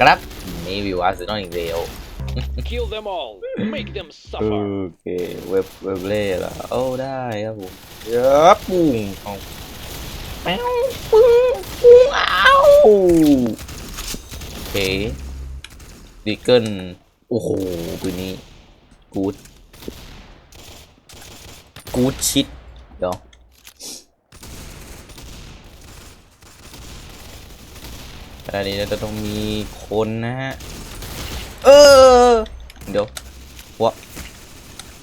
ครับนี่วิวอาร์เซนอลอีกแล้ว Kill them all. Make them โอ suffer. เคเว็บเว็บเล่เหรอโอ้ได้ครับผมเยอะปุ้งเอาแป้วปึ้งปุ้งเอาโอเคดิเกิลโอ้โหตัวนี้กูดกูดชิดเดี๋ยว อันนี้จะต้องมีคนนะฮะ เออ เดี๋ยววะ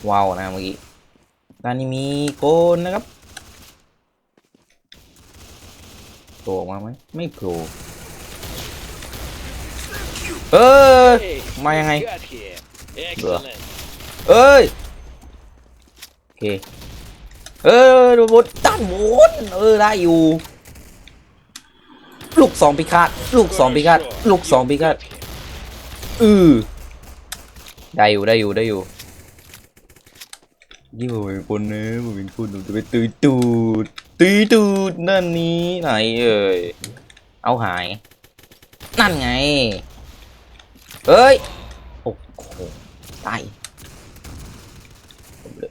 ว้าวนะเมื่อกี้ด้านนี้มีคนนะครับโผล่ออกมาไหมไม่โผล่เออ Hey, Mai you ngay. got here. Excellent. เอ้ยโอเคเออดูบนด้านบนเออได้อยู่ ลูกสองพิฆาตลูกสองพิฆาตลูกสองพิฆาตอือได้อยู่ได้อยู่ได้อยู่ยี่ผมเป็นคนนะผมเป็นคนผมจะไปตุยตูดตุยตูดนั่นนี้ไหนเอ่ยเอาหาย นั่นไงเอ้ยโอ้โหตาย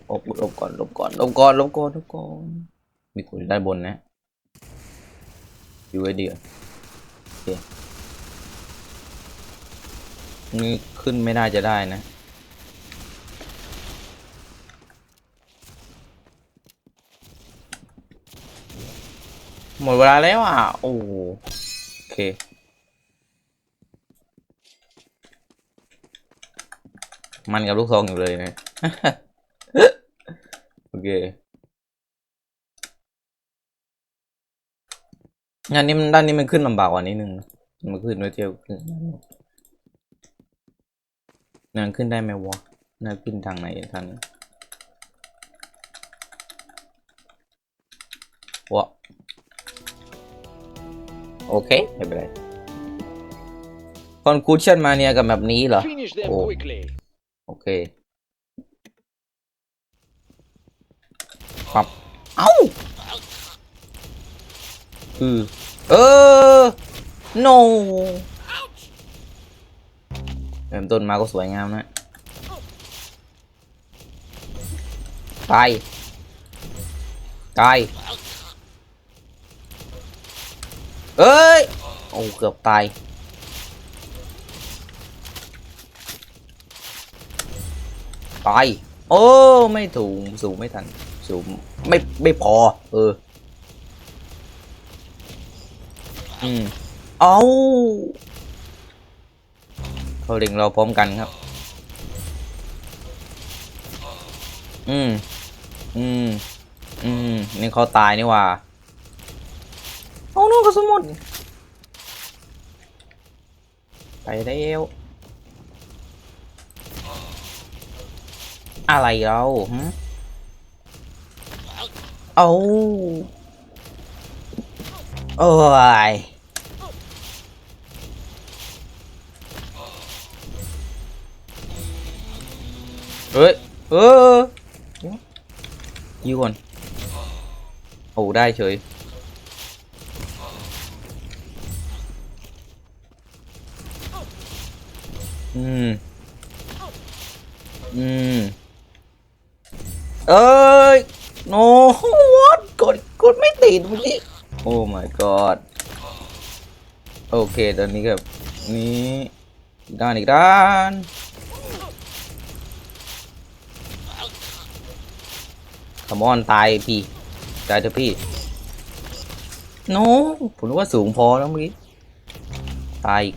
ลบหลบก่อนลบก่อนลบก่อนลบก่อนลบก่อนมีคนอยู่ด้านบนนะ อยู่ไว้เดียโอเคนี่ขึ้นไม่ได้จะได้นะ หมดเวลาแล้วอะ โอ้โหโอเคมันกับลูกซองอยู่เลยนะ โอเค งานนี้มันด้านนี้มันขึ้นลำบากกว่านิดนึงนะมันขึ้นด้วยเที่ยวขึ้นนางขึ้นได้ไหมวะน่าขึ้นทางไหนทางนี้วะโอเคไม่เป็นไรคอนคูชั่นมาเนี่ยกับแบบนี้เหรอ Finish them Oh. quickly. โอเคปรับเอ้า อือเออ no เริ่มต้นมาก็สวยงามนะ ตาย ตาย เอ้ย โอ้ เกือบตาย ตาย โอ้ ไม่ถูก สูงไม่ทัน สูงไม่ ไม่พอ เออ อืมเอาเขาเล็งเราพร้อมกันครับ อืม อืม อืม นี่เขาตายนี่หว่าเอาโน่นกระสุนหมดไปแล้วอะไรเราหึเอาโอ้ย เฮ้ย เออยิวก่อน โอ้ได้เฉย อืม อืม เอ้ย no what กด กดไม่ติดเมื่อกี้ โอ้ my god โอเค ตอนนี้กับ นี้ด้านอีกด้าน มอนตายพี่ตายเถอะพี่โนผมนึกว่าสูงพอแล้วเมื่อกี้ตายอีก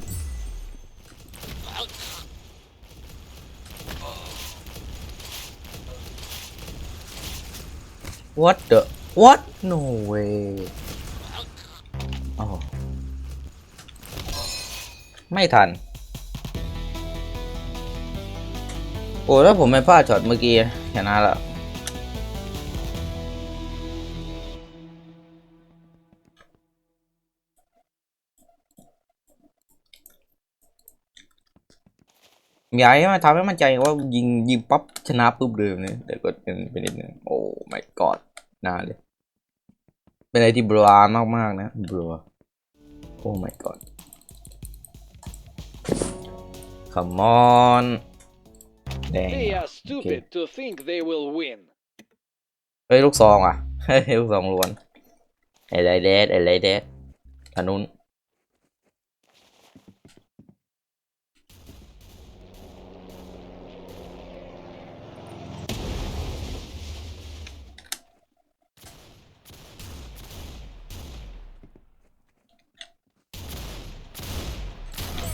What the What No way อ๋อไม่ทัน โอ้ถ้าผมไม่พลาดช็อตเมื่อกี้ชนะแล้ว อยากให้มันทำให้มั่นใจว่ายิงยิงปั๊บชนะปุ๊บเลยเนี่ยแต่ก็เป็นเป็นนิดนึงโอ้ my god นานเลย เป็นอะไรที่บลามากๆนะบลาโอ้ my god come on แดง They are stupid to think they will win. เฮ้ยลูกซองอะเฮ้ยลูกซองล้วนไอ้ไรเดสไอ้ไรเดสอันนู้น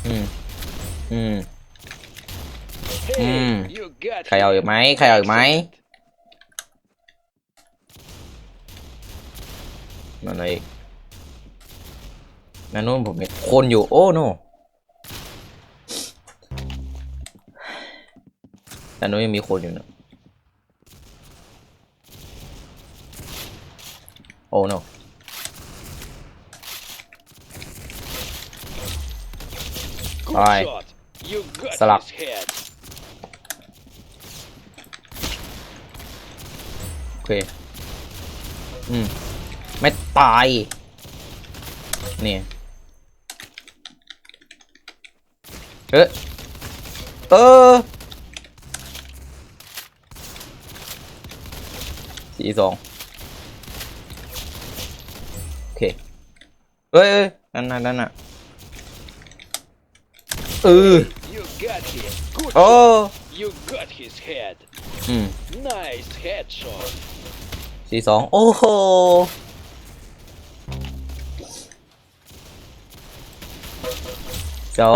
อืม อืม Hey, Mm. you got ใครเอาอีกไหมใครเอาอีกไหม Excellent. นั่นอะไรอีกนั่นนู่นผมเห็นคนอยู่ โอ้โนแต่นู้นยังมีคนอยู่นะโอ้โน Good Alright. shot. You got Salak. his head. โอเค อืม ไม่ตาย นี่เอ๊ะเออสี่สองโอเคเอ้ยเอ้ยนั่นน่ะนั่นน่ะเออ You got him. Good โอ้ shot. You got his head. อืม Nice headshot. สี่สองโอ้โหจะ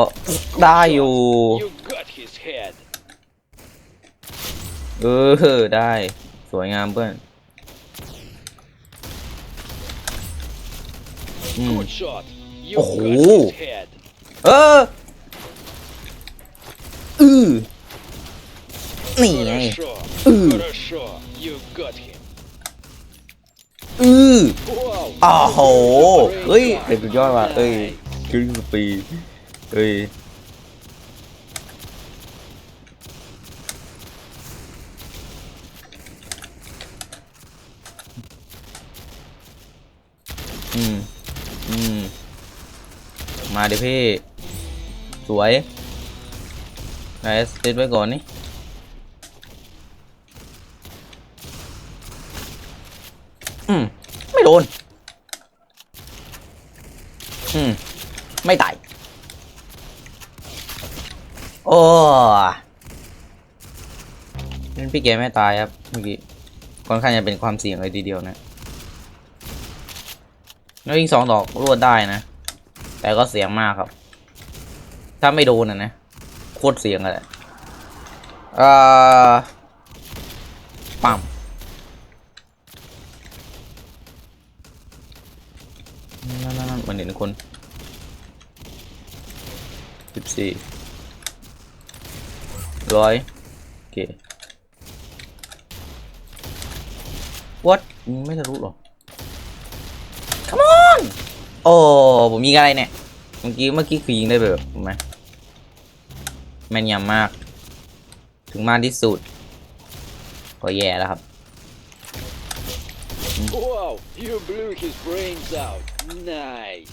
ได้อยู่ You got his head. เออ ได้ สวยงามเพื่อน อืม Good shot. You Oh. got his head. เออ อือนี่ไงอืออืออ๋อโหเฮ้ยเด็กสุดยอดว่ะเอ้ยครึ่งปีเอ้ยอืม อืม มาดิพี่ สวย ไนสติดไว้ก่อนนี่อืมไม่โดน อืม ไม่ตาย โอ้นั่นพี่แกไม่ตายครับเมื่อกี้ค่อนข้างจะเป็นความเสี่ยงเลยทีเดียวนะแล้วยิงสองดอกรวดได้นะ แต่ก็เสียงมากครับ ถ้าไม่โดนอะนะ ตรเสียงเลยเอ่อปั๊มนั่นนั่นนั่นมันเห็นคนสิบสี่ร้อยโอเค what ไม่ทะลุหรอ come on โอ้ผมยิงอะไรเนี่ย เมื่อกี้เมื่อกี้คือยิงได้แบบเห็นไหม แม่นยำมาก ถึงมากที่สุด ก็แย่แล้วครับ Wow. You blew his brains out. Nice.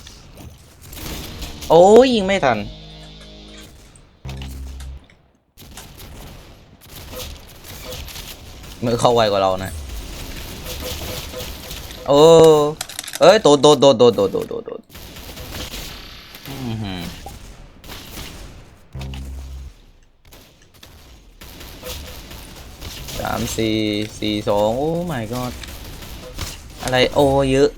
โอ้ยยิงไม่ทัน มือเข้าไวกว่าเรานะ โอ้ เอ้ย โดดโดดโดดโดดโดดโดดโดดามสี่สี่สองโอ้ my god อะไรโอเยอะ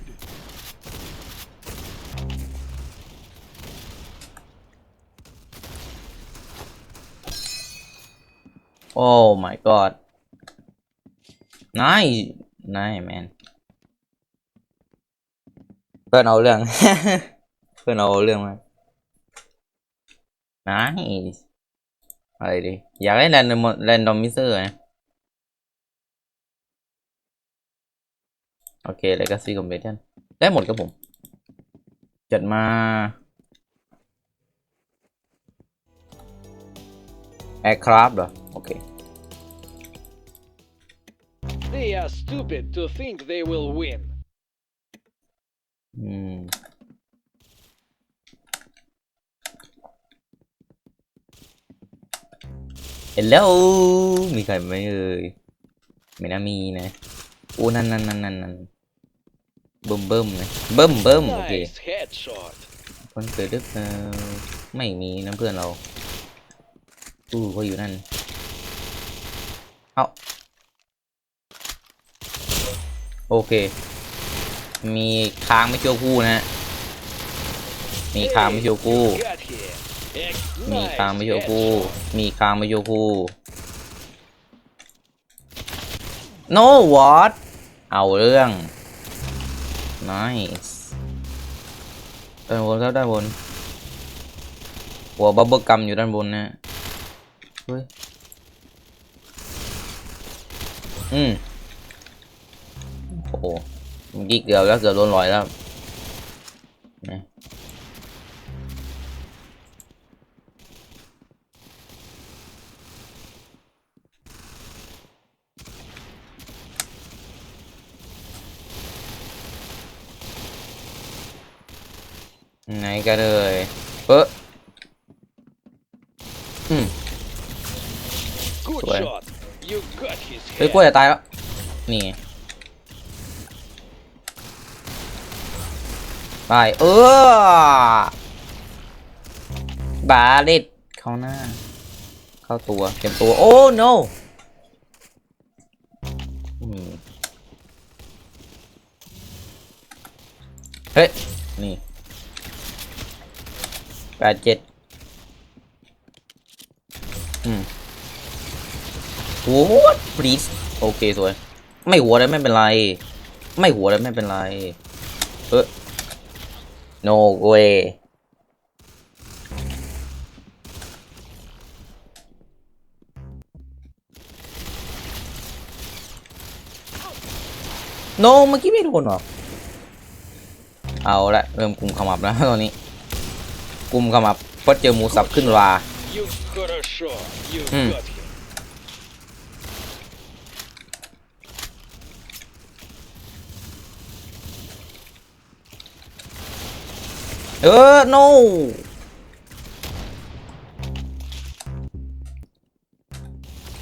โอ้ my god nice nice man เพื่อนเอาเรื่อง เพื่อนเอาเรื่องมา nice อะไรดี อยากให้แรนดอมแรนดอมมิเซอร์นะ โอเคเลกาซี่คอมเพลนได้หมดครับผม จัดมา aircraft เหรอ โอเค They are stupid to think they will win. อืมเห็นแล้วมีใครไหมเอ่ยไม่น่ามีนะ โอ้นั่นนั่นนั่นนั่นนั่นเบิ่มเบิ่มนะเบิ่มเบิ่มโอเค Nice headshot. คนเกิดดึกเออไม่มีนะเพื่อนเราอู้เขาอยู่นั่นเอาโอเค มีค้างไม่เชียวคู่นะฮะมีค้างไม่เชียวคู่ You got here. Ex- มี nice ค้างไม่เชียวคู่ headshot. มีค้างไม่เชียวคู่ no what เอาเรื่อง nice ด้านบนครับด้านบน หัวบับเบิ้ลกัมอยู่ด้านบนนะเฮ้ย อืมโอ้โหเมื่อกี้เกือบแล้วเกือบโดนลอยแล้วนะ ไหนกันเลยเฮ้ยอืม Good Right. shot. You got his เฮ้ยกล้วยจะตายแล้ว นี่ไปเออบาเลตเข้าหน้า เข้าตัวเต็มตัว โอ้ no เฮ้ย ดเจ็ดอืม What please โอเคสวย ไม่หัวเลยไม่เป็นไร ไม่หัวเลยไม่เป็นไร เออ no way โนเมื่อกี้ไม่โดนหรอ เอาละเริ่มกลุ่มขมับแล้วตอนนี้ กลุ่มขมับเพราะเจอหมูสับขึ้นรา You got a shot. You Hmm. got him. เออ no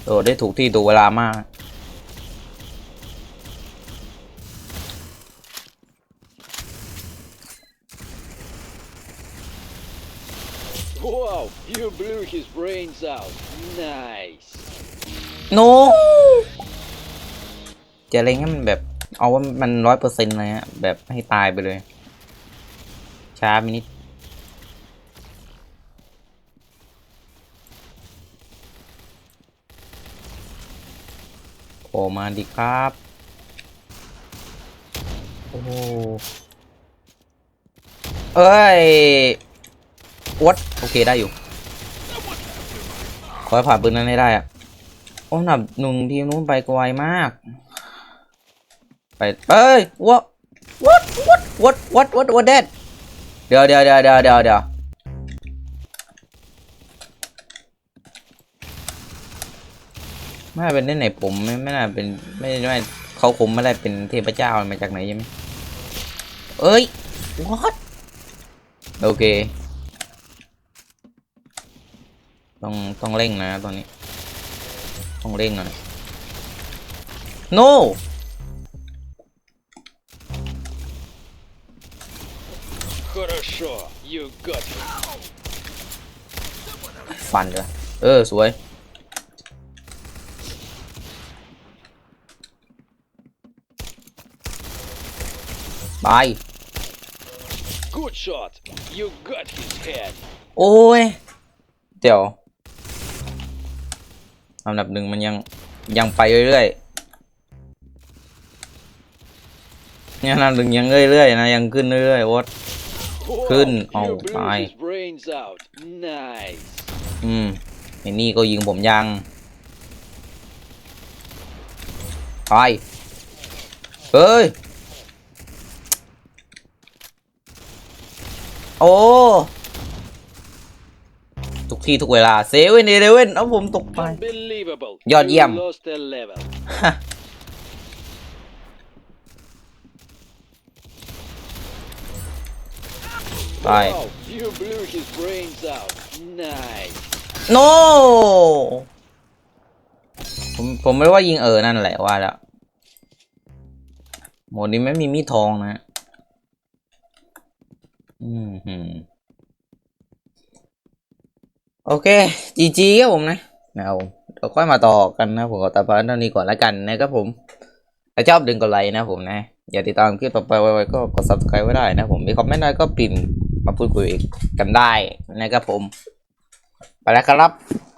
โดดได้ถูกที่ถูกเวลามาก Wow, you blew his brains out. Nice. no จะเล็งให้มันแบบ เอาว่ามันร้อยเปอร์เซ็นต์เลยฮะ แบบให้ตายไปเลย ช้าไปนิด โอมาดีครับ โอ้เอ้ย วัดโอเคได้อยู่ขอให้ผ่านปืนนั้นให้ได้อะโอ้หนับหนุ่มทีมนู้นไปไกลมาก ไปเอ้ย what what what what what what what that เดี๋ยวเดี๋ยวเดี๋ยวเดี๋ยวเดี๋ยวเดี๋ยวไม่น่าเป็นได้ไหนผมไม่ไม่น่าเป็นไม่ไม่เขาคงไม่ได้เป็นเทพเจ้ามาจากไหนใช่ไหมเอ้ย what โอเค ต้องต้องเร่งนะตอนนี้ ต้องเร่งนะโ no ฟันเลยเออ สวยไปโอ้ย เดี๋ยว อันดับหนึ่งมันยังยังไปเรื่อยๆยังอันดับหนึ่งยังเรื่อยๆนะยังขึ้นเรื่อยๆวอด Wow, Couldn't. you Oh, blew my. his brains out. Nice. อืมไอ้นี่ก็ยิงผมยังไปเฮ้ย โอ้ ทุกที่ทุกเวลาเซเว่นเอเลเว่นเอาผมตกไป Unbelievable. Yod you yum. lost a level. ไป Wow, you blew his brains out. Nice. no ผมผมไม่รู้ว่ายิงเออนั่นแหละว่าแล้วโหมดนี้ไม่มีมีดทองนะ อืมหืม โอเคจีจีครับผมนะนะครับผมเราค่อยมาต่อกันนะผมขอตาพันเท่านี้ก่อนแล้วกันนะครับผมถ้าชอบดึงกดไลค์นะผมนะ อย่าติดตามคลิปต่อไปไว้ก็กด subscribe ไว้ได้นะผมมีคอมเมนต์อะไรก็ปิ่นมาพูดคุยกันได้นะครับผม ไปแล้วครับ